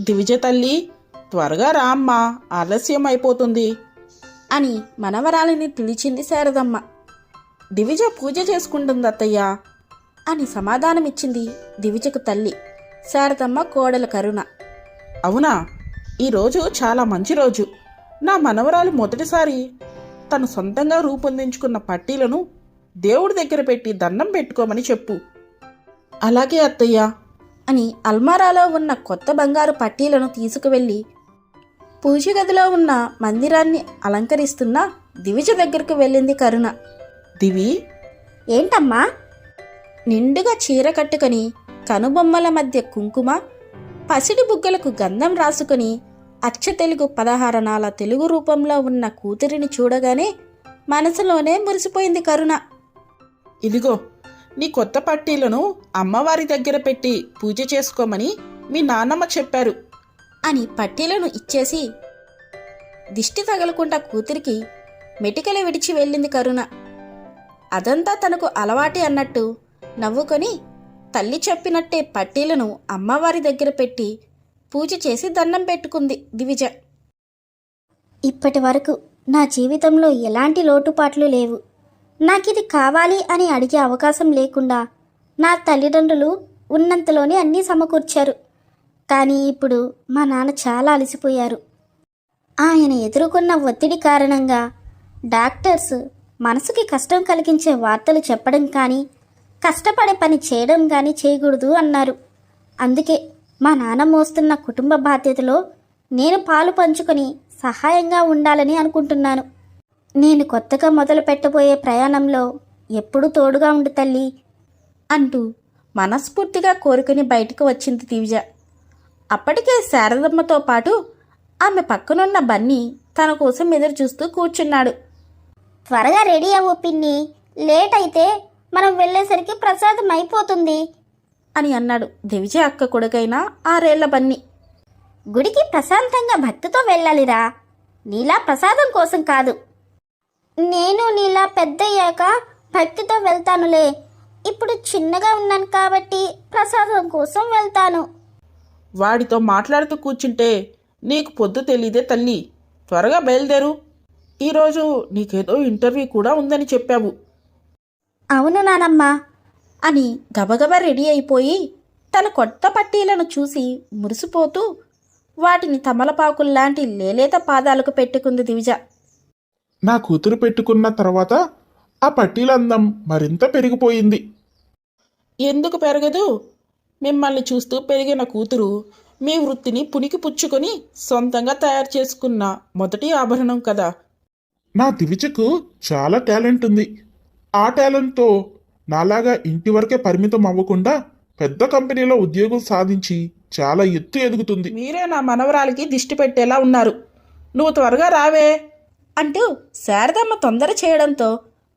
దివిజ తల్లి త్వరగా రా అమ్మా ఆలస్యం అయిపోతుంది. అని మనవరాలిని పిలిచింది శారదమ్మ. దివిజ పూజ చేసుకుంటుంది అత్తయ్య. అని సమాధానమిచ్చింది దివిజకు తల్లి. శారదమ్మ కోడల కరుణ. అవునా? ఈరోజు చాలా మంచి రోజు. నా మనవరాలు మొదటిసారి తను సొంతంగా రూపొందించుకున్న పట్టీలను దేవుడి దగ్గర పెట్టి దండం పెట్టుకోమని చెప్పు. అలాగే అత్తయ్య. అని అల్మారాలో ఉన్న కొత్త బంగారు పట్టీలను తీసుకువెళ్ళి పూజ గదిలో ఉన్న మందిరాన్ని అలంకరిస్తున్న దివిజ దగ్గరకు వెళ్ళింది కరుణ. దివి? ఏంటమ్మా? నిండుగా చీర కట్టుకొని కనుబొమ్మల మధ్య కుంకుమ పసిడి బుగ్గలకు గంధం రాసుకొని అచ్చ తెలుగు పదహారణాల తెలుగు రూపంలో ఉన్న కూతురిని చూడగానే మనసులోనే మురిసిపోయింది కరుణ. ఇదిగో నీ కొత్త పట్టీలను అమ్మవారి దగ్గర పెట్టి పూజ చేసుకోమని మీ నాన్నమ్మ చెప్పారు. అని పట్టీలను ఇచ్చేసి దిష్టి తగలకుండా కూతురికి మెటికలు విడిచి వెళ్ళింది కరుణ. అదంతా తనకు అలవాటి అన్నట్టు నవ్వుకొని తల్లి చెప్పినట్టే పట్టీలను అమ్మవారి దగ్గర పెట్టి పూజ చేసి దండం పెట్టుకుంది దివిజ. ఇప్పటి వరకు నా జీవితంలో ఎలాంటి లోటుపాట్లు లేవు. నాకు ఇది కావాలి అని అడిగే అవకాశం లేకుండా నా తల్లిదండ్రులు ఉన్నంతలోనే అన్నీ సమకూర్చారు. కానీ ఇప్పుడు మా నాన్న చాలా అలసిపోయారు. ఆయన ఎదుర్కొన్న ఒత్తిడి కారణంగా డాక్టర్స్ మనసుకి కష్టం కలిగించే వార్తలు చెప్పడం కానీ కష్టపడే పని చేయడం కానీ చేయకూడదు అన్నారు. అందుకే మా నాన్న మోస్తున్న కుటుంబ బాధ్యతలో నేను పాలు పంచుకొని సహాయంగా ఉండాలని అనుకుంటున్నాను. నేను కొత్తగా మొదలు పెట్టబోయే ప్రయాణంలో ఎప్పుడూ తోడుగా ఉండు తల్లి అంటూ మనస్ఫూర్తిగా కోరుకుని బయటకు వచ్చింది దివిజ అప్పటికే శారదమ్మతో పాటు ఆమె పక్కనున్న బన్నీ తన కోసం ఎదురు చూస్తూ కూర్చున్నాడు. త్వరగా రెడీ అవ్వు పిన్ని. లేట్ అయితే మనం వెళ్ళేసరికి ప్రసాదం అయిపోతుంది అని అన్నాడు దివిజ అక్క కొడుకైన ఆరేళ్ళ బన్నీ. గుడికి ప్రశాంతంగా భక్తితో వెళ్ళాలిరా. నీలా ప్రసాదం కోసం కాదు. నేను నీలా పెద్దయ్యాక భక్తితో వెళ్తానులే. ఇప్పుడు చిన్నగా ఉన్నాను కాబట్టి ప్రసాదం కోసం వెళ్తాను. వాడితో మాట్లాడుతూ కూర్చుంటే నీకు పొద్దు తెలీదే తల్లి. త్వరగా బయలుదేరు. ఈరోజు నీకేదో ఇంటర్వ్యూ కూడా ఉందని చెప్పావు. అవును నానమ్మ. అని గబగబా రెడీ అయిపోయి తన కొత్త పట్టీలను చూసి మురిసిపోతూ వాటిని తమలపాకుల్లాంటి లేలేత పాదాలకు పెట్టుకుంది దివిజ. నా కూతురు పెట్టుకున్న తర్వాత ఆ పట్టీల అందం మరింత పెరిగిపోయింది. ఎందుకు పెరగదు? మిమ్మల్ని చూస్తూ పెరిగిన కూతురు మీ వృత్తిని పునికి పుచ్చుకొని సొంతంగా తయారు చేసుకున్న మొదటి ఆభరణం కదా. నా దివిజకు చాలా టాలెంట్ ఉంది. ఆ టాలెంట్తో నాలాగా ఇంటి వరకే పరిమితం అవ్వకుండా పెద్ద కంపెనీలో ఉద్యోగం సాధించి చాలా ఎత్తు ఎదుగుతుంది. మీరే నా మనవరాలికి దిష్టి పెట్టేలా ఉన్నారు. నువ్వు త్వరగా రావే. అంటూ శారదమ్మ తొందర చేయడంతో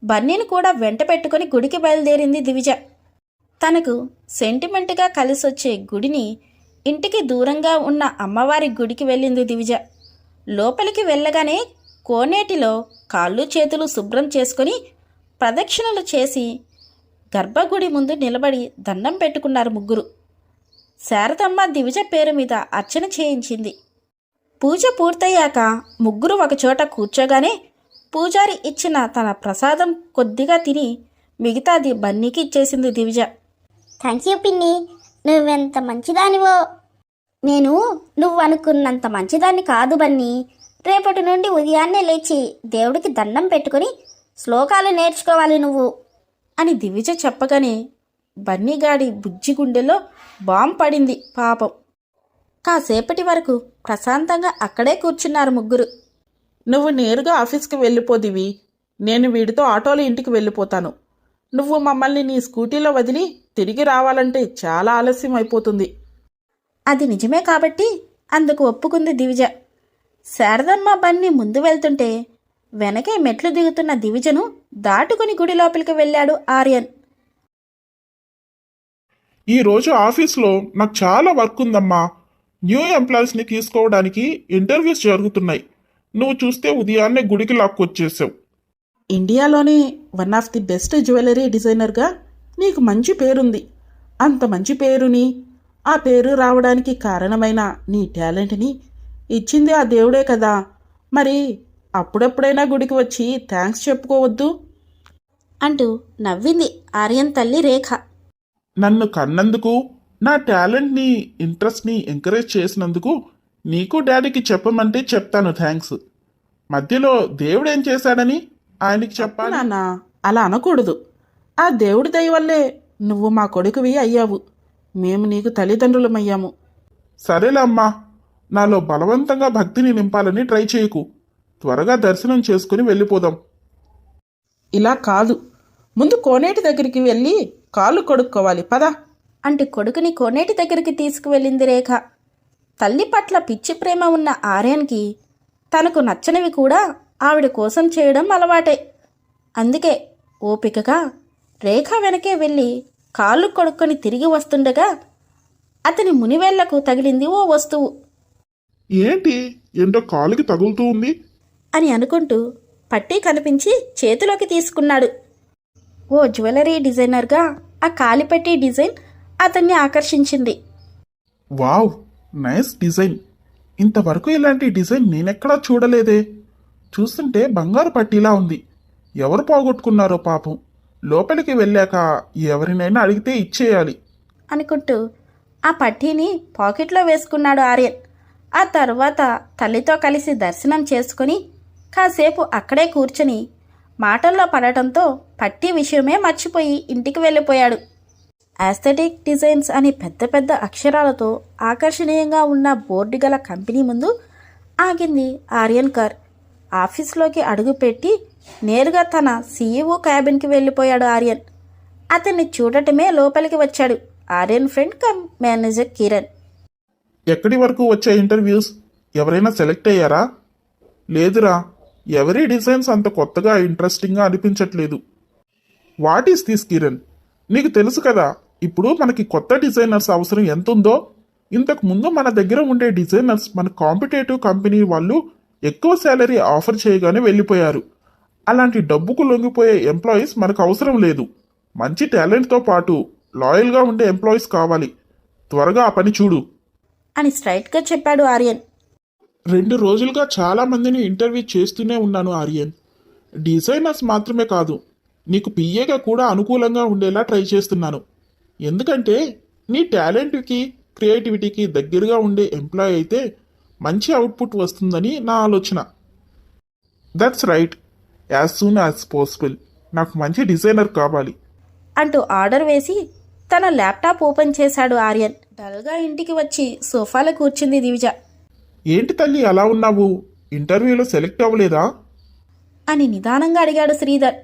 బన్నీని కూడా వెంట పెట్టుకుని గుడికి బయలుదేరింది దివిజ. తనకు సెంటిమెంట్గా కలిసొచ్చే గుడిని ఇంటికి దూరంగా ఉన్న అమ్మవారి గుడికి వెళ్ళింది దివిజ. లోపలికి వెళ్ళగానే కోనేటిలో కాళ్ళు చేతులు శుభ్రం చేసుకొని ప్రదక్షిణలు చేసి గర్భగుడి ముందు నిలబడి దండం పెట్టుకున్నారు ముగ్గురు. శారదమ్మ దివిజ పేరు మీద అర్చన చేయించింది. పూజ పూర్తయ్యాక ముగ్గురు ఒకచోట కూర్చోగానే పూజారి ఇచ్చిన తన ప్రసాదం కొద్దిగా తిని మిగతాది బన్నీకి ఇచ్చేసింది దివిజ. థ్యాంక్ యూ పిన్ని. నువ్వెంత మంచిదానివో. నేను నువ్వు అనుకున్నంత మంచిదాన్ని కాదు బన్నీ. రేపటి నుండి ఉదయాన్నే లేచి దేవుడికి దండం పెట్టుకొని శ్లోకాలు నేర్చుకోవాలి నువ్వు. అని దివిజ చెప్పగానే బన్నీగాడి బుజ్జి గుండెలో బాంబ్ పడింది పాపం. కాసేపటి వరకు ప్రశాంతంగా అక్కడే కూర్చున్నారు ముగ్గురు. నువ్వు నేరుగా ఆఫీస్కి వెళ్ళిపోదివి నేను వీడితో ఆటోలో ఇంటికి వెళ్ళిపోతాను. నువ్వు మమ్మల్ని నీ స్కూటీలో వదిలి తిరిగి రావాలంటే చాలా ఆలస్యం అయిపోతుంది. అది నిజమే కాబట్టి అందుకు ఒప్పుకుంది దివిజ. శారదమ్మ బన్ని ముందు వెళ్తుంటే వెనకే మెట్లు దిగుతున్న దివిజను దాటుకుని గుడి లోపలికి వెళ్ళాడు ఆర్యన్. ఈ రోజు ఆఫీస్లో నాకు చాలా వర్క్ ఉందమ్మా. న్యూ ఎంప్లాయీస్ని తీసుకోవడానికి ఇంటర్వ్యూస్ జరుగుతున్నాయి. నువ్వు చూస్తే ఉదయాన్నే గుడికి లాక్కొచ్చేసావు. ఇండియాలోనే one of the best jewellery డిజైనర్గా నీకు మంచి పేరుంది. అంత మంచి పేరుని ఆ పేరు రావడానికి కారణమైన నీ టాలెంట్ని ఇచ్చింది ఆ దేవుడే కదా. మరి అప్పుడప్పుడైనా గుడికి వచ్చి థ్యాంక్స్ చెప్పుకోవద్దు? అంటూ నవ్వింది ఆర్యన్ తల్లి రేఖ. నన్ను కన్నందుకు? నా టాలెంట్ని ఇంట్రెస్ట్ని ఎంకరేజ్ చేసినందుకు నీకు డాడీకి చెప్పమంటే చెప్తాను థ్యాంక్స్ మధ్యలో దేవుడు ఏం చేశాడని ఆయనకి చెప్పాలి. నాన్న అలా అనకూడదు. ఆ దేవుడి దయ వల్లే నువ్వు మా కొడుకువి అయ్యావు. మేము నీకు తల్లిదండ్రులమయ్యాము. సరేలే అమ్మా నాలో బలవంతంగా భక్తిని నింపాలని ట్రై చేయకు. త్వరగా దర్శనం చేసుకుని వెళ్ళిపోదాం. ఇలా కాదు. ముందు కోనేటి దగ్గరికి వెళ్ళి కాళ్ళు కొడుక్కోవాలి. పదా. అంటూ కొడుకుని కోనేటి దగ్గరికి తీసుకువెళ్ళింది రేఖ. తల్లి పట్ల పిచ్చి ప్రేమ ఉన్న ఆర్యన్కి తనకు నచ్చనివి కూడా ఆవిడ కోసం చేయడం అలవాటే. అందుకే ఓపికగా రేఖ వెనకే వెళ్ళి కాళ్ళు కొడుక్కొని తిరిగి వస్తుండగా అతని మునివేళ్ళకు తగిలింది ఓ వస్తువు. ఏంటి? ఏంటో కాలుకి తగులుతూ ఉంది? అని అనుకుంటూ పట్టీ కనిపించి చేతిలోకి తీసుకున్నాడు. ఓ జ్యువెలరీ డిజైనర్గా ఆ కాలిపెట్టి డిజైన్ అతన్ని ఆకర్షించింది. Wow nice design. ఇంతవరకు ఇలాంటి డిజైన్ నేనెక్కడా చూడలేదే. చూస్తుంటే బంగారు పట్టీలా ఉంది. ఎవరు పోగొట్టుకున్నారో పాపం. లోపలికి వెళ్ళాక ఎవరినైనా అడిగితే ఇచ్చేయాలి. అనుకుంటూ ఆ పట్టీని పాకెట్లో వేసుకున్నాడు ఆర్యన్. ఆ తర్వాత తల్లితో కలిసి దర్శనం చేసుకుని కాసేపు అక్కడే కూర్చొని మాటల్లో పడటంతో పట్టీ విషయమే మర్చిపోయి ఇంటికి వెళ్ళిపోయాడు. ఆస్థెటిక్ డిజైన్స్ అని పెద్ద పెద్ద అక్షరాలతో ఆకర్షణీయంగా ఉన్న బోర్డు గల కంపెనీ ముందు ఆగింది ఆర్యన్ కార్ ఆఫీస్లోకి అడుగుపెట్టి నేరుగా తన సీఈఓ క్యాబిన్కి వెళ్ళిపోయాడు ఆర్యన్ అతన్ని చూడటమే లోపలికి వచ్చాడు Aryan friend cum manager Kiran ఎక్కడి వరకు వచ్చే ఇంటర్వ్యూస్ ఎవరైనా సెలెక్ట్ అయ్యారా? లేదురా. ఎవరి డిజైన్స్ అంత కొత్తగా ఇంట్రెస్టింగ్గా అనిపించట్లేదు? వాట్ ఈస్ దిస్ కిరణ్ నీకు తెలుసు కదా ఇప్పుడు మనకి కొత్త డిజైనర్స్ అవసరం ఎంత ఉందో ఇంతకు ముందు మన దగ్గర ఉండే డిజైనర్స్ మన కాంపిటేటివ్ కంపెనీ వాళ్ళు ఎక్కువ శాలరీ ఆఫర్ చేయగానే వెళ్ళిపోయారు. అలాంటి డబ్బుకు లొంగిపోయే ఎంప్లాయీస్ మనకు అవసరం లేదు. మంచి టాలెంట్తో పాటు లాయల్గా ఉండే ఎంప్లాయీస్ కావాలి. త్వరగా ఆ పని చూడు. అని స్ట్రైట్గా చెప్పాడు ఆర్యన్. రెండు రోజులుగా చాలా మందిని ఇంటర్వ్యూ చేస్తూనే ఉన్నాను ఆర్యన్. డిజైనర్స్ మాత్రమే కాదు నీకు పిఏగా కూడా అనుకూలంగా ఉండేలా ట్రై చేస్తున్నాను. ఎందుకంటే నీ టాలెంట్కి క్రియేటివిటీకి దగ్గరగా ఉండే ఎంప్లాయ్ అయితే మంచి అవుట్పుట్ వస్తుందని నా ఆలోచన. That's right as soon as possible నాకు మంచి డిజైనర్ కావాలి. అంటూ ఆర్డర్ వేసి తన ల్యాప్టాప్ ఓపెన్ చేశాడు ఆర్యన్. డల్గా ఇంటికి వచ్చి సోఫాలో కూర్చుంది దివిజ. ఏంటి తల్లి అలా ఉన్నావు? ఇంటర్వ్యూలో సెలెక్ట్ అవ్వలేదా? అని నిదానంగా అడిగాడు శ్రీధర్.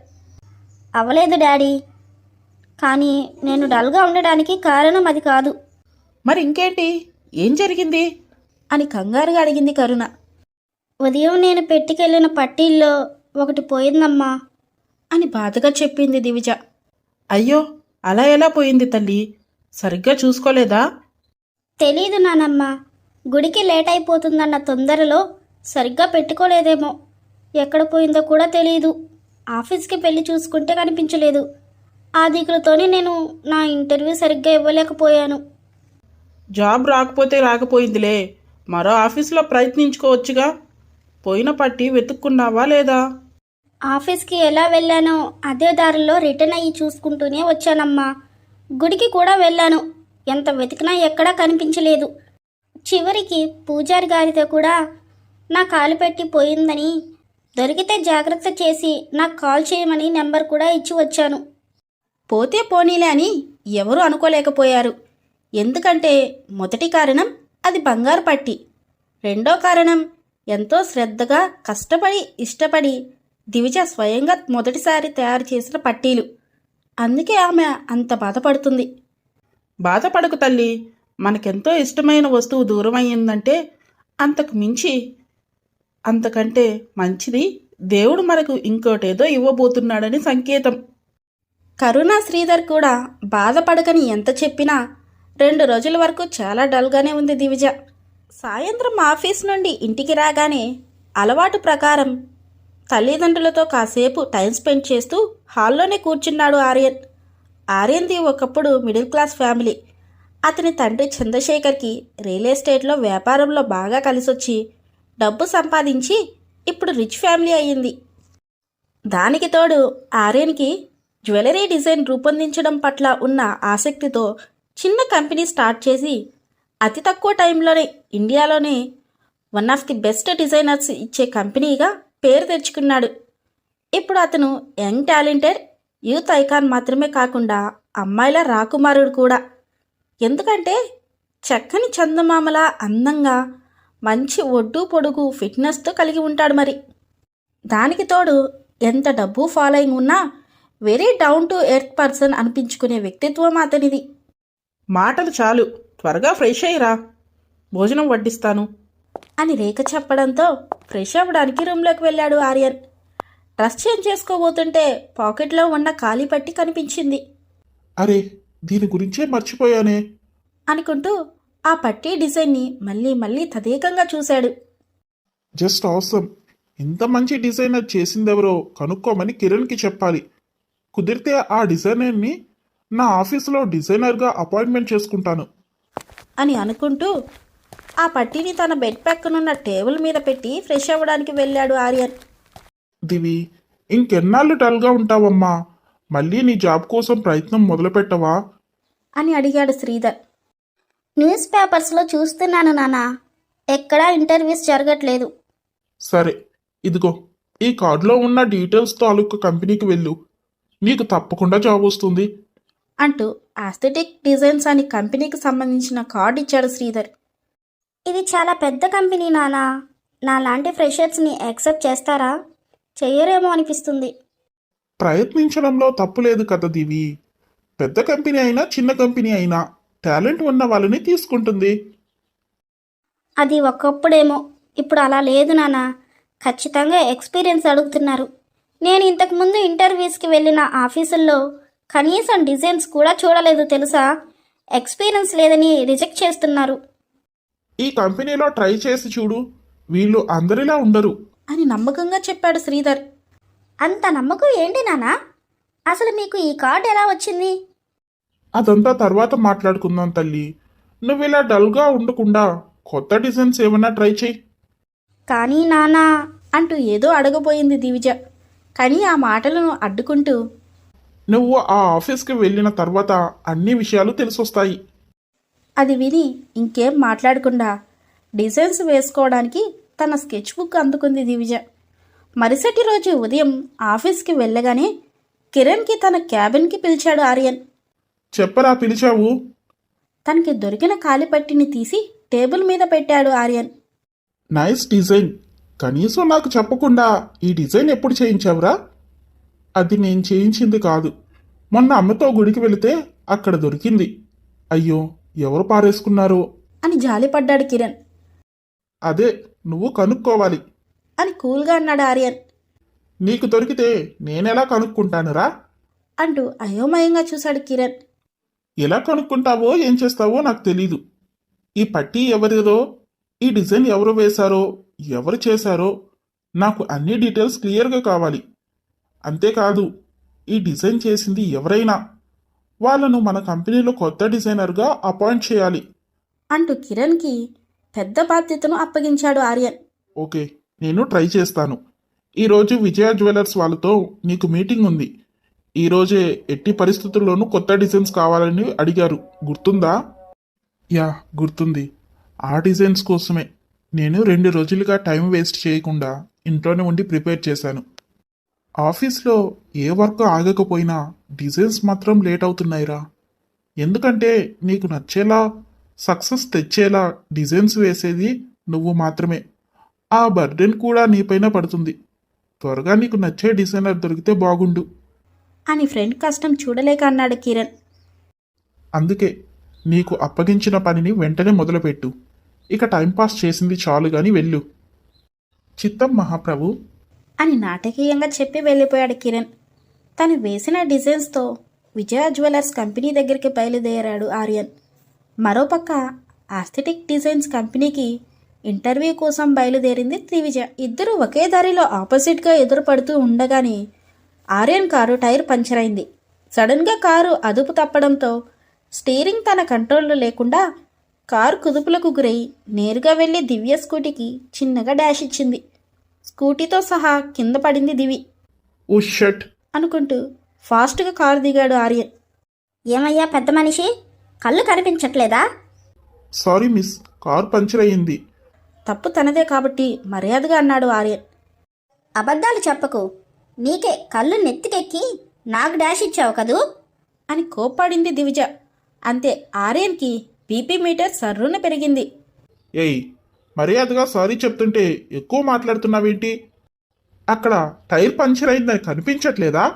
అవ్వలేదు డాడీ. కానీ నేను డల్గా ఉండడానికి కారణం అది కాదు. మరి ఇంకేంటి? ఏం జరిగింది? అని కంగారుగా అడిగింది కరుణ. ఉదయం నేను పెట్టుకెళ్ళిన పట్టీల్లో ఒకటి పోయిందమ్మా. అని బాధగా చెప్పింది దివిజ. అయ్యో అలా ఎలా పోయింది తల్లి? సరిగ్గా చూసుకోలేదా? తెలీదు నానమ్మ. గుడికి లేట్ అయిపోతుందన్న తొందరలో సరిగ్గా పెట్టుకోలేదేమో. ఎక్కడ పోయిందో కూడా తెలియదు ఆఫీస్కి వెళ్ళి చూసుకుంటే కనిపించలేదు. ఆ దిగులతోనే నేను నా ఇంటర్వ్యూ సరిగ్గా ఇవ్వలేకపోయాను. జాబ్ రాకపోతే రాకపోయిందిలే. మరో ఆఫీస్లో ప్రయత్నించుకోవచ్చుగా. పోయిన పట్టి వెతుక్కున్నావా లేదా? ఆఫీస్కి ఎలా వెళ్ళానో అదే దారిలో రిటర్న్ అయ్యి చూసుకుంటూనే వచ్చానమ్మా. గుడికి కూడా వెళ్ళాను. ఎంత వెతికినా ఎక్కడా కనిపించలేదు. చివరికి పూజారి గారితో కూడా నా కాలు పెట్టి పోయిందని దొరికితే జాగ్రత్త చేసి నాకు కాల్ చేయమని నెంబర్ కూడా ఇచ్చి వచ్చాను. పోతే పోనీలే అని ఎవరూ అనుకోలేకపోయారు. ఎందుకంటే మొదటి కారణం అది బంగారు పట్టి. రెండో కారణం ఎంతో శ్రద్ధగా కష్టపడి ఇష్టపడి దివిజ స్వయంగా మొదటిసారి తయారు చేసిన పట్టీలు. అందుకే ఆమె అంత బాధపడుతుంది. బాధపడకు తల్లి. మనకెంతో ఇష్టమైన వస్తువు దూరం అయ్యిందంటే అంతకు మించి అంతకంటే మంచిది దేవుడు మనకు ఇంకోటేదో ఇవ్వబోతున్నాడని సంకేతం. కరుణా శ్రీధర్ కూడా బాధపడకని ఎంత చెప్పినా రెండు రోజుల వరకు చాలా డల్గానే ఉంది దివిజ. సాయంత్రం ఆఫీస్ నుండి ఇంటికి రాగానే అలవాటు ప్రకారం తల్లిదండ్రులతో కాసేపు టైం స్పెండ్ చేస్తూ హాల్లోనే కూర్చున్నాడు ఆర్యన్. ఆర్యన్ది ఒకప్పుడు మిడిల్ క్లాస్ ఫ్యామిలీ. అతని తండ్రి చంద్రశేఖర్కి రియల్ ఎస్టేట్లో వ్యాపారంలో బాగా కలిసొచ్చి డబ్బు సంపాదించి ఇప్పుడు రిచ్ ఫ్యామిలీ అయ్యింది. దానికి తోడు ఆర్యన్కి జ్యువెలరీ డిజైన్ రూపొందించడం పట్ల ఉన్న ఆసక్తితో చిన్న కంపెనీ స్టార్ట్ చేసి అతి తక్కువ టైంలోనే ఇండియాలోనే one of the best designers ఇచ్చే కంపెనీగా పేరు తెచ్చుకున్నాడు. ఇప్పుడు అతను యంగ్ టాలెంటెడ్ యూత్ ఐకాన్ మాత్రమే కాకుండా అమ్మాయిల రాకుమారుడు కూడా. ఎందుకంటే చక్కని చందమామల అందంగా మంచి ఒడ్డు పొడుగు ఫిట్నెస్తో కలిగి ఉంటాడు మరి. దానికి తోడు ఎంత డబ్బు ఫాలోయింగ్ ఉన్నా very down to earth person అనిపించుకునే వ్యక్తిత్వం అతనిది. మాటలు చాలు. త్వరగా ఫ్రెష్ అయ్యిరా. భోజనం వడ్డిస్తాను. అని రేఖ చెప్పడంతో ఫ్రెష్ అవ్వడానికి రూమ్లోకి వెళ్ళాడు ఆర్యన్. డ్రెస్ చేంజ్ చేసుకోబోతుంటే పాకెట్లో ఉన్న ఖాళీ పట్టి కనిపించింది. అరే దీని గురించే మర్చిపోయానే. అనుకుంటూ ఆ పట్టీ డిజైన్ని మళ్ళీ మళ్ళీ తదేకంగా చూశాడు. జస్ట్ అవసరం. ఇంత మంచి డిజైనర్ చేసిందెవరో కనుక్కోమని కిరణ్కి చెప్పాలి. కుదిరితే ఆ డిజైనర్ని నా ఆఫీసులో డిజైనర్గా అపాయింట్మెంట్ చేసుకుంటాను. అని అనుకుంటూ ఆ పట్టీని తన బెడ్ పక్కనున్న టేబుల్ మీద పెట్టి ఫ్రెష్ అవ్వడానికి వెళ్ళాడు ఆర్యన్. దివి ఇంకెన్నాళ్ళు డల్గా ఉంటావమ్మా? మళ్ళీ నీ జాబ్ కోసం ప్రయత్నం మొదలుపెట్టవా? అని అడిగాడు శ్రీధర్. న్యూస్ పేపర్స్లో చూస్తున్నాను నాన్న. ఎక్కడా ఇంటర్వ్యూస్ జరగట్లేదు. సరే ఇదిగో ఈ కార్డులో ఉన్న డీటెయిల్స్ తాలూకు కంపెనీకి వెళ్ళు. నీకు తప్పకుండా జాబ్ వస్తుంది. అంటూ ఆస్థెటిక్ డిజైన్స్ అని కంపెనీకి సంబంధించిన కార్డు ఇచ్చాడు శ్రీధర్. ఇది చాలా పెద్ద కంపెనీ నాన్న నా లాంటి ఫ్రెషర్స్ని యాక్సెప్ట్ చేస్తారా? చెయ్యరేమో అనిపిస్తుంది. ప్రయత్నించడంలో తప్పు లేదు కదా దివి. పెద్ద కంపెనీ అయినా చిన్న కంపెనీ అయినా టాలెంట్ ఉన్న వాళ్ళని తీసుకుంటుంది. అది ఒకప్పుడేమో. ఇప్పుడు అలా లేదు నాన్న ఖచ్చితంగా ఎక్స్పీరియన్స్ అడుగుతున్నారు. నేను ఇంతకుముందు ఇంటర్వ్యూస్కి వెళ్ళిన ఆఫీసుల్లో కనీసం డిజైన్స్ కూడా చూడలేదు తెలుసా? ఎక్స్పీరియన్స్ లేదని రిజెక్ట్ చేస్తున్నారు. ఈ కంపెనీలో ట్రై చేసి చూడు వీళ్ళు అందరిలా ఉండరు. అని నమ్మకంగా చెప్పాడు శ్రీధర్. అంత నమ్మకం ఏంటి నాన్న అసలు మీకు ఈ కార్డు ఎలా వచ్చింది? అదంతా తర్వాత మాట్లాడుకుందాం తల్లి. నువ్వు ఇలా డల్గా ఉండకుండా కొత్త డిజైన్స్ ఏమైనా ట్రై చేయి. కానీ నాన్న అంటూ ఏదో అడగబోయింది దివిజ. కానీ ఆ మాటలను అడ్డుకుంటూ నువ్వు ఆ ఆఫీస్కి వెళ్ళిన తర్వాత అన్ని విషయాలు తెలిసొస్తాయి. అది విని ఇంకేం మాట్లాడకుండా డిజైన్స్ వేసుకోవడానికి తన స్కెచ్ బుక్ అందుకుంది దివిజ. మరుసటి రోజు ఉదయం ఆఫీస్కి వెళ్ళగానే కిరణ్కి తన క్యాబిన్కి పిలిచాడు ఆర్యన్. చెప్పరా పిలిచావు? తనకి దొరికిన కాలిపట్టిని తీసి టేబుల్ మీద పెట్టాడు ఆర్యన్. Nice design. కనీసం నాకు చెప్పకుండా ఈ డిజైన్ ఎప్పుడు చేయించావురా? అది నేను చేయించింది కాదు. మొన్న అమ్మతో గుడికి వెళితే అక్కడ దొరికింది. అయ్యో ఎవరు పారేసుకున్నారో? అని జాలిపడ్డాడు కిరణ్. అదే నువ్వు కనుక్కోవాలి. అని కూల్గా అన్నాడు ఆర్యన్. నీకు దొరికితే నేనెలా కనుక్కుంటానురా? అంటూ అయోమయంగా చూశాడు కిరణ్. ఎలా కనుక్కుంటావో ఏం చేస్తావో నాకు తెలీదు. ఈ పట్టీ ఎవరిదో ఈ డిజైన్ ఎవరు వేశారో ఎవరు చేశారో నాకు అన్ని డీటెయిల్స్ క్లియర్గా కావాలి. అంతేకాదు ఈ డిజైన్ చేసింది ఎవరైనా వాళ్ళను మన కంపెనీలో కొత్త డిజైనర్గా అపాయింట్ చేయాలి. అంటూ కిరణ్కి పెద్ద బాధ్యతను అప్పగించాడు ఆర్యన్. ఓకే నేను ట్రై చేస్తాను. ఈరోజు విజయ జ్యువెలర్స్ వాళ్ళతో నీకు మీటింగ్ ఉంది. ఈరోజే ఎట్టి పరిస్థితుల్లోనూ కొత్త డిజైన్స్ కావాలని అడిగారు. గుర్తుందా? యా గుర్తుంది. ఆ డిజైన్స్ కోసమే. నేను రెండు రోజులుగా టైం వేస్ట్ చేయకుండా ఇంట్లోనే ఉండి ప్రిపేర్ చేశాను. ఆఫీస్లో ఏ వర్క్ ఆగకపోయినా డిజైన్స్ మాత్రం లేట్ అవుతున్నాయిరా. ఎందుకంటే నీకు నచ్చేలా సక్సెస్ తెచ్చేలా డిజైన్స్ వేసేది నువ్వు మాత్రమే. ఆ బర్డెన్ కూడా నీపైన పడుతుంది. త్వరగా నీకు నచ్చే డిజైనర్ దొరికితే బాగుండు. అని ఫ్రెండ్ కష్టం చూడలేక అన్నాడు కిరణ్. అందుకే నీకు అప్పగించిన పనిని వెంటనే మొదలుపెట్టు. ఇక టైంపాస్ చేసింది చాలు గాని వెళ్ళు. చిత్తం మహాప్రభు. అని నాటకీయంగా చెప్పి వెళ్ళిపోయాడు కిరణ్. తను వేసిన డిజైన్స్తో విజయ జ్యువెలర్స్ కంపెనీ దగ్గరికి బయలుదేరాడు ఆర్యన్. మరోపక్క ఆస్థెటిక్ డిజైన్స్ కంపెనీకి ఇంటర్వ్యూ కోసం బయలుదేరింది త్రివిజ. ఇద్దరు ఒకే దారిలో ఆపోజిట్గా ఎదురుపడుతూ ఉండగానే ఆర్యన్ కారు టైర్ పంచర్ అయింది. సడన్గా కారు అదుపు తప్పడంతో స్టీరింగ్ తన కంట్రోల్లో లేకుండా కారు కుదుపులకు గురై నేరుగా వెళ్ళి దివ్య స్కూటీకి చిన్నగా డాష్ ఇచ్చింది. స్కూటీతో సహా కింద పడింది దివి. ఓ షట్. అనుకుంటూ ఫాస్ట్గా కారు దిగాడు ఆర్యన్. ఏమయ్యా పెద్ద మనిషి? కళ్ళు కనిపించట్లేదా? సారీ మిస్ కార్ పంచర్ అయ్యింది. తప్పు తనదే కాబట్టి మర్యాదగా అన్నాడు ఆర్యన్. అబద్ధాలు చెప్పకు. నీకే కళ్ళు నెత్తికెక్కి నాకు డాష్ ఇచ్చావు కదూ? అని కోప్పాడింది దివిజ. అంతే ఆర్యన్కి బీపీ మీటర్ సర్రున పెరిగింది. ఏయ్ మర్యాదగా సారీ చెప్తుంటే ఎక్కువ మాట్లాడుతున్నావేంటి? అక్కడ టైర్ పంచర్ అయిందని కనిపించట్లేదా?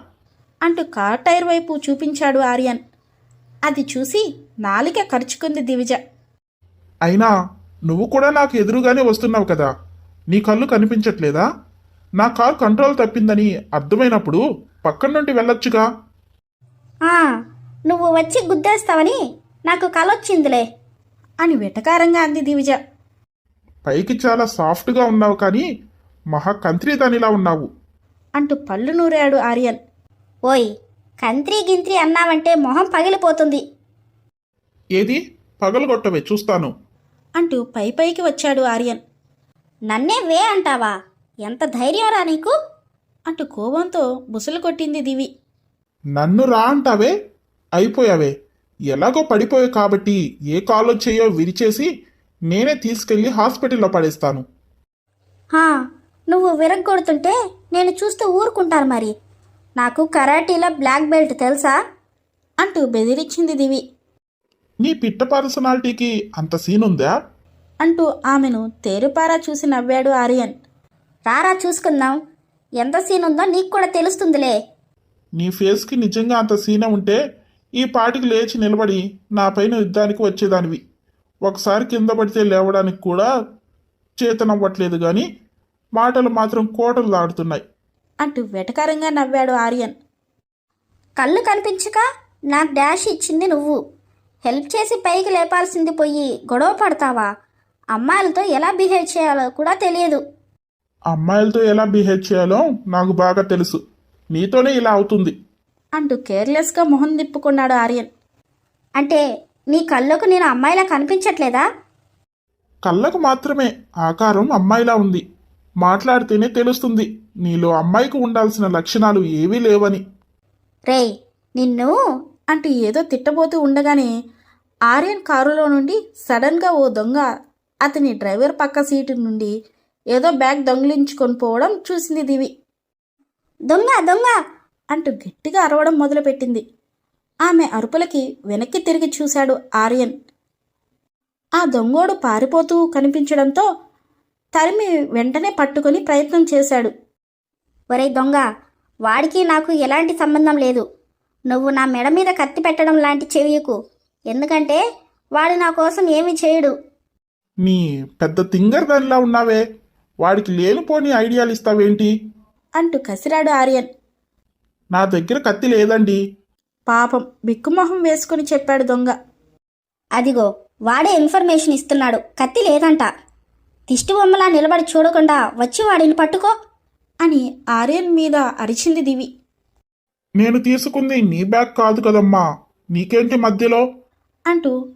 అంటూ కార్ టైర్ వైపు చూపించాడు ఆర్యన్. అది చూసి నాలిక ఖర్చుకుంది దివిజ. అయినా నువ్వు కూడా నాకు ఎదురుగానే వస్తున్నావు కదా. నీ కళ్ళు కనిపించట్లేదా? నా కార్ కంట్రోల్ తప్పిందని అర్థమైనప్పుడు పక్కన నుండి వెళ్ళొచ్చుగా. ఆ, నువ్వు వచ్చి గుద్దేస్తావని నాకు కలొచ్చిందిలే అని వెటకారంగా అంది దివిజ. పైకి చాలా సాఫ్ట్గా ఉన్నావు కానీ మహా కంత్రి దానిలా ఉన్నావు. అంటూ పళ్ళు నూరాడు ఆర్యన్. ఓయ్ కంత్రి గింత్రి అన్నావంటే మొహం పగిలిపోతుంది. ఏది? పగలగొట్టవే చూస్తాను. అంటూ పై పైకి వచ్చాడు ఆర్యన్. నన్నే వే అంటావా? ఎంత ధైర్యంరా నీకు? అంటూ కోపంతో బుసలు కొట్టింది దివి. నన్ను రా అంటావే? అయిపోయావే. ఎలాగో పడిపోయావు కాబట్టి ఏ కాలో చేయో విరిచేసి నేనే తీసుకెళ్ళి హాస్పిటల్లో పడేస్తాను. హా నువ్వు విరగ్గొడుతుంటే నేను చూస్తూ ఊరుకుంటాను మరి. నాకు కరాటీలో బ్లాక్ బెల్ట్ తెలుసా? అంటూ బెదిరించింది దివి. నీ పిట్ట పర్సనాలిటీకి అంత సీన్ ఉందా? అంటూ ఆమెను తేరుపారా చూసి నవ్వాడు ఆర్యన్. రారా చూసుకుందాం. ఎంత సీన్ ఉందో నీకు కూడా తెలుస్తుందిలే. నీ ఫేస్కి నిజంగా అంత సీన ఉంటే ఈ పాటికి లేచి నిలబడి నా పైన యుద్ధానికి వచ్చేదానివి. ఒకసారి కింద పడితే లేవడానికి కూడా చేతనవ్వట్లేదు కానీ మాటలు మాత్రం కోటలు దాడుతున్నాయి అంటూ వెటకారంగా నవ్వాడు ఆర్యన్. కళ్ళు కనిపించక నాకు డాష్ ఇచ్చింది నువ్వు. హెల్ప్ చేసి పైకి లేపాల్సింది పోయి గొడవ పడతావా? అమ్మాయిలతో ఎలా బిహేవ్ చేయాలో కూడా తెలియదు. అమ్మాయిలతో ఎలా బిహేవ్ చేయాలో నాకు బాగా తెలుసు. నీతోనే ఇలా అవుతుంది. అంటూ కేర్లెస్గా మొహం తిప్పుకున్నాడు ఆర్యన్. అంటే నీ కళ్ళకు నేను అమ్మాయిలా కనిపించట్లేదా? కళ్ళకు మాత్రమే. ఆకారం అమ్మాయిలా ఉంది. మాట్లాడితేనే తెలుస్తుంది. నీలో అమ్మాయికి ఉండాల్సిన లక్షణాలు ఏవీ లేవని. రేయ్ నిన్ను? అంటూ ఏదో తిట్టబోతూ ఉండగానే ఆర్యన్ కారులో నుండి సడన్గా ఓ దొంగ అతని డ్రైవర్ పక్క సీటు నుండి ఏదో బ్యాగ్ దొంగిలించుకొని పోవడం చూసింది దివి. దొంగ దొంగ! అంటూ గట్టిగా అరవడం మొదలుపెట్టింది. ఆమె అరుపులకి వెనక్కి తిరిగి చూశాడు ఆర్యన్. ఆ దొంగోడు పారిపోతూ కనిపించడంతో తరిమి వెంటనే పట్టుకొని ప్రయత్నం చేశాడు. ఒరేయ్ దొంగ వాడికి నాకు ఎలాంటి సంబంధం లేదు. నువ్వు నా మెడ మీద కత్తి పెట్టడం లాంటి చెవియకు ఎందుకంటే వాడు నా కోసం ఏమీ చేయడు. నీ పెద్ద తింగర్ దానిలా ఉన్నావే. వాడికి లేనిపోని ఐడియాలు ఇస్తావేంటి? అంటూ కసిరాడు ఆర్యన్. నా దగ్గర కత్తి లేదండి. పాపం బిక్కుమొహం వేసుకుని చెప్పాడు దొంగ. అదిగో వాడే ఇన్ఫర్మేషన్ ఇస్తున్నాడు. కత్తి లేదంట. దిష్టి బొమ్మలా నిలబడి చూడకుండా వచ్చి వాడిని పట్టుకో. అని ఆర్యన్ మీద అరిచింది దివి. నేను తీసుకుంది నీ బ్యాగ్ కాదు కదమ్మా. నీకేంటి మధ్యలో? అంటూ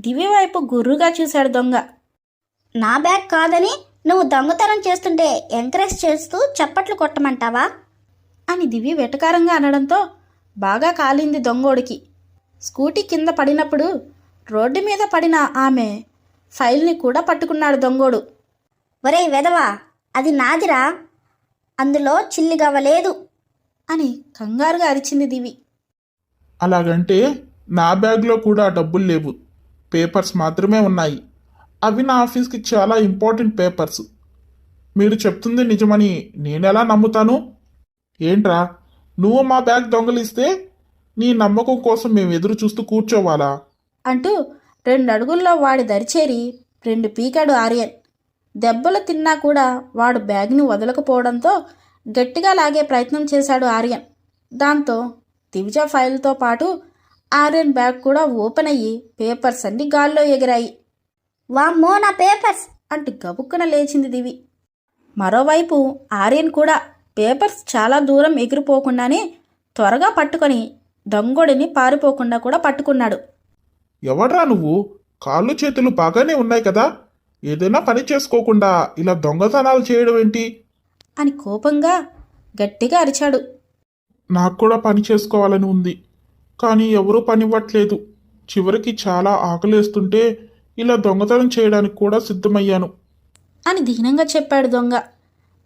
దివి వైపు గుర్రుగా చూశాడు దొంగ. నా బ్యాగ్ కాదని నువ్వు దొంగతనం చేస్తుంటే ఎంకరేజ్ చేస్తూ చప్పట్లు కొట్టమంటావా? అని దివి వెటకారంగా అనడంతో బాగా కాలింది దొంగోడికి. స్కూటీ కింద పడినప్పుడు రోడ్డు మీద పడిన ఆమె ఫైల్ని కూడా పట్టుకున్నాడు దొంగోడు. ఒరేయ్ వెదవా అది నాదిరా. అందులో చిల్లిగవ్వలేదు అని కంగారుగా అరిచింది దివి. అలాగంటే నా బ్యాగ్లో కూడా డబ్బులు లేవు. పేపర్స్ మాత్రమే ఉన్నాయి. అవి నా ఆఫీస్కి చాలా ఇంపార్టెంట్ పేపర్స్. మీరు చెప్తుంది నిజమని నేనెలా నమ్ముతాను? ఏంట్రా? నువ్వు మా బ్యాగ్ దొంగలిస్తే నీ నమ్మకం కోసం మేము ఎదురు చూస్తూ కూర్చోవాలా? అంటూ రెండు అడుగుల్లో వాడి దరిచేరి రెండు పీకాడు ఆర్యన్ దెబ్బలు తిన్నా కూడా వాడు బ్యాగ్ని వదలకపోవడంతో గట్టిగా లాగే ప్రయత్నం చేశాడు ఆర్యన్. దాంతో దివిజ ఫైల్తో పాటు ఆర్యన్ బ్యాగ్ కూడా ఓపెన్ అయ్యి పేపర్స్ అన్ని గాల్లో ఎగిరాయి. వామ్మో నా పేపర్స్! అంటూ గబుక్కున లేచింది దివి. మరోవైపు ఆర్యన్ కూడా పేపర్స్ చాలా దూరం ఎగిరిపోకుండానే త్వరగా పట్టుకొని దొంగోడిని పారిపోకుండా కూడా పట్టుకున్నాడు. ఎవడ్రా నువ్వు? కాళ్ళు చేతులు బాగానే ఉన్నాయి కదా? ఏదైనా పని చేసుకోకుండా ఇలా దొంగతనాలు చేయడం ఏంటి? అని కోపంగా గట్టిగా అరిచాడు. నాకు కూడా పని చేసుకోవాలని ఉంది కానీ ఎవరూ పని ఇవ్వట్లేదు చివరికి చాలా ఆకలేస్తుంటే ఇలా దొంగతనం చేయడానికి కూడా సిద్ధమయ్యాను. అని దీనంగా చెప్పాడు దొంగ.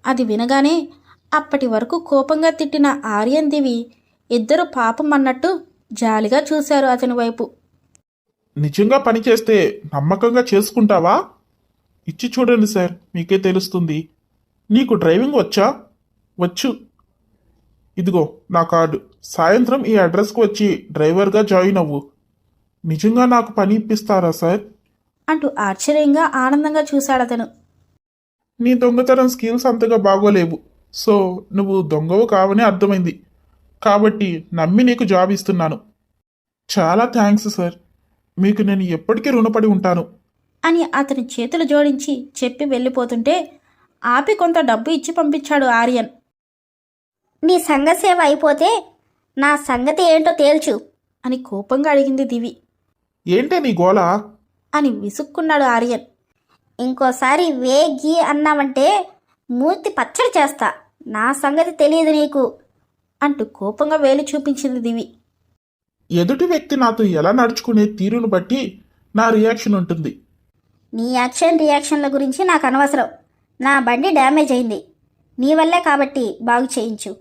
అది వినగానే అప్పటి వరకు కోపంగా తిట్టిన ఆర్యన్ దివి ఇద్దరు పాపం అన్నట్టు జాలిగా చూశారు అతని వైపు. నిజంగా పని చేస్తే నమ్మకంగా చేసుకుంటావా? ఇచ్చి చూడండి సార్ మీకే తెలుస్తుంది. నీకు డ్రైవింగ్ వచ్చా? వచ్చు. ఇదిగో నా కార్డు. సాయంత్రం ఈ అడ్రస్కి వచ్చి డ్రైవర్గా జాయిన్ అవ్వు. నిజంగా నాకు పని ఇప్పిస్తారా సార్? అంటూ ఆశ్చర్యంగా ఆనందంగా చూశాడు అతను. నీ దొంగతనం స్కిల్స్ అంతగా బాగోలేవు. సో నువ్వు దొంగవు కావని అర్థమైంది. కాబట్టి నమ్మి నీకు జాబ్ ఇస్తున్నాను. చాలా థ్యాంక్స్ సార్. మీకు నేను ఎప్పటికీ రుణపడి ఉంటాను. అని అతని చేతులు జోడించి చెప్పి వెళ్ళిపోతుంటే ఆపి కొంత డబ్బు ఇచ్చి పంపించాడు ఆర్యన్. నీ సంఘసేవ అయిపోతే నా సంగతి ఏంటో తేల్చు. అని కోపంగా అడిగింది దివి. ఏంటే నీ గోల? అని విసుక్కున్నాడు ఆర్యన్. ఇంకోసారి వే గీ అన్నావంటే మూర్తి పచ్చడి చేస్తా. నా సంగతి తెలియదు నీకు అంటూ కోపంగా వేలు చూపించింది దివి ఎదుటి వ్యక్తి నాతో ఎలా నడుచుకునే తీరును బట్టి నా రియాక్షన్ ఉంటుంది. నీ యాక్షన్ రియాక్షన్ల గురించి నాకు అనవసరం. నా బండి డ్యామేజ్ అయింది. నీ వల్లే కాబట్టి బాగు చేయించు.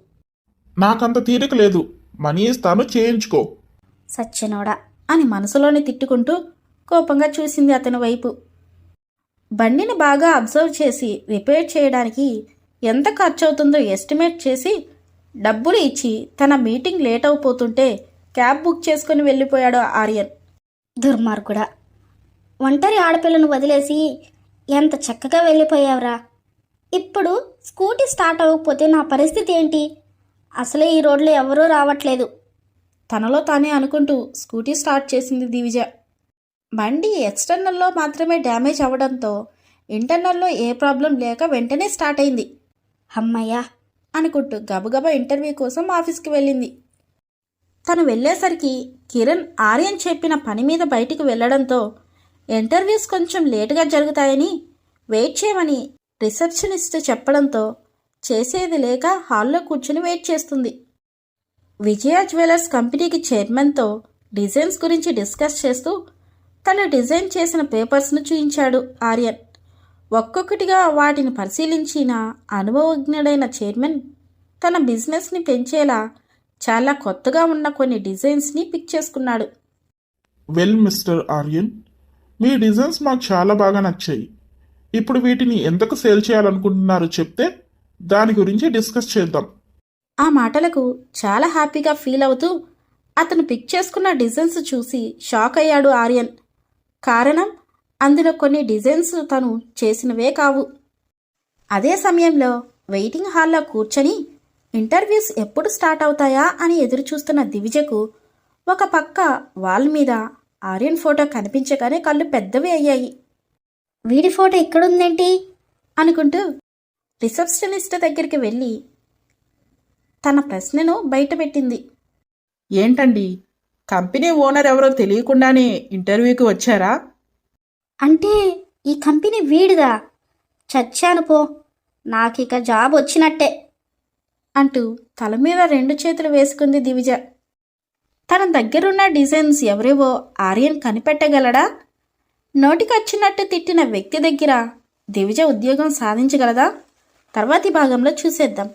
నాకంత తీరిక లేదు. మనీ ఇస్తాను చేయించుకో. సచ్చినోడా అని మనసులోనే తిట్టుకుంటూ కోపంగా చూసింది అతని వైపు. బండిని బాగా అబ్జర్వ్ చేసి రిపేర్ చేయడానికి ఎంత ఖర్చు అవుతుందో ఎస్టిమేట్ చేసి డబ్బులు ఇచ్చి తన మీటింగ్ లేట్ అయిపోతుంటే క్యాబ్ బుక్ చేసుకుని వెళ్ళిపోయాడు ఆర్యన్. దుర్మార్గుడా ఒంటరి ఆడపిల్లను వదిలేసి ఎంత చక్కగా వెళ్ళిపోయావురా. ఇప్పుడు స్కూటీ స్టార్ట్ అవ్వకపోతే నా పరిస్థితి ఏంటి? అసలే ఈ రోడ్లో ఎవరూ రావట్లేదు. తనలో తానే అనుకుంటూ స్కూటీ స్టార్ట్ చేసింది దివిజ. బండి ఎక్స్టర్నల్లో మాత్రమే డ్యామేజ్ అవ్వడంతో ఇంటర్నల్లో ఏ ప్రాబ్లం లేక వెంటనే స్టార్ట్ అయింది. అమ్మయ్యా అనుకుంటూ గబగబా ఇంటర్వ్యూ కోసం ఆఫీస్కి వెళ్ళింది. తను వెళ్ళేసరికి కిరణ్ ఆర్యన్ చెప్పిన పని మీద బయటికి వెళ్ళడంతో ఇంటర్వ్యూస్ కొంచెం లేటుగా జరుగుతాయని వెయిట్ చేయమని రిసెప్షనిస్ట్ చెప్పడంతో చేసేది లేక హాల్లో కూర్చుని వెయిట్ చేస్తుంది. విజయ జ్యువెలర్స్ కంపెనీకి చైర్మన్తో డిజైన్స్ గురించి డిస్కస్ చేస్తూ తను డిజైన్ చేసిన పేపర్స్ను చూయించాడు ఆర్యన్. ఒక్కొక్కటిగా వాటిని పరిశీలించిన అనుభవజ్ఞుడైన చైర్మన్ తన బిజినెస్ని పెంచేలా చాలా కొత్తగా ఉన్న కొన్ని డిజైన్స్ని పిక్ చేసుకున్నాడు. వెల్ మిస్టర్ ఆర్యన్ మీ డిజైన్స్ మాకు చాలా బాగా నచ్చాయి. ఇప్పుడు వీటిని ఎంతకు సేల్ చేయాలనుకుంటున్నారో చెప్తే దాని గురించి డిస్కస్ చేద్దాం. ఆ మాటలకు చాలా హ్యాపీగా ఫీల్ అవుతూ అతను పిక్ చేసుకున్న డిజైన్స్ చూసి షాక్ అయ్యాడు ఆర్యన్. కారణం అందులో కొన్ని డిజైన్స్ తను చేసినవే కావు. అదే సమయంలో వెయిటింగ్ హాల్లో కూర్చొని ఇంటర్వ్యూస్ ఎప్పుడు స్టార్ట్ అవుతాయా అని ఎదురు చూస్తున్న దివిజకు ఒక పక్క వాల్ మీద ఆర్యన్ ఫోటో కనిపించగానే కళ్ళు పెద్దవి అయ్యాయి. వీడి ఫోటో ఎక్కడుందేంటి? అనుకుంటూ రిసెప్షనిస్ట్ దగ్గరికి వెళ్ళి తన ప్రశ్నను బయటపెట్టింది. ఏంటండి? కంపెనీ ఓనర్ ఎవరో తెలియకుండానే ఇంటర్వ్యూకి వచ్చారా? అంటే ఈ కంపెనీ వీడిదా? చచ్చాను పో. నాకిక జాబ్ వచ్చినట్టే. అంటూ తల మీద రెండు చేతులు వేసుకుంది దివిజ. తన దగ్గరున్న డిజైన్స్ ఎవరేవో ఆర్యన్ కనిపెట్టగలడా? నోటికొచ్చినట్టు తిట్టిన వ్యక్తి దగ్గర దివిజ ఉద్యోగం సాధించగలదా? తర్వాతి భాగంలో చూసేద్దాం.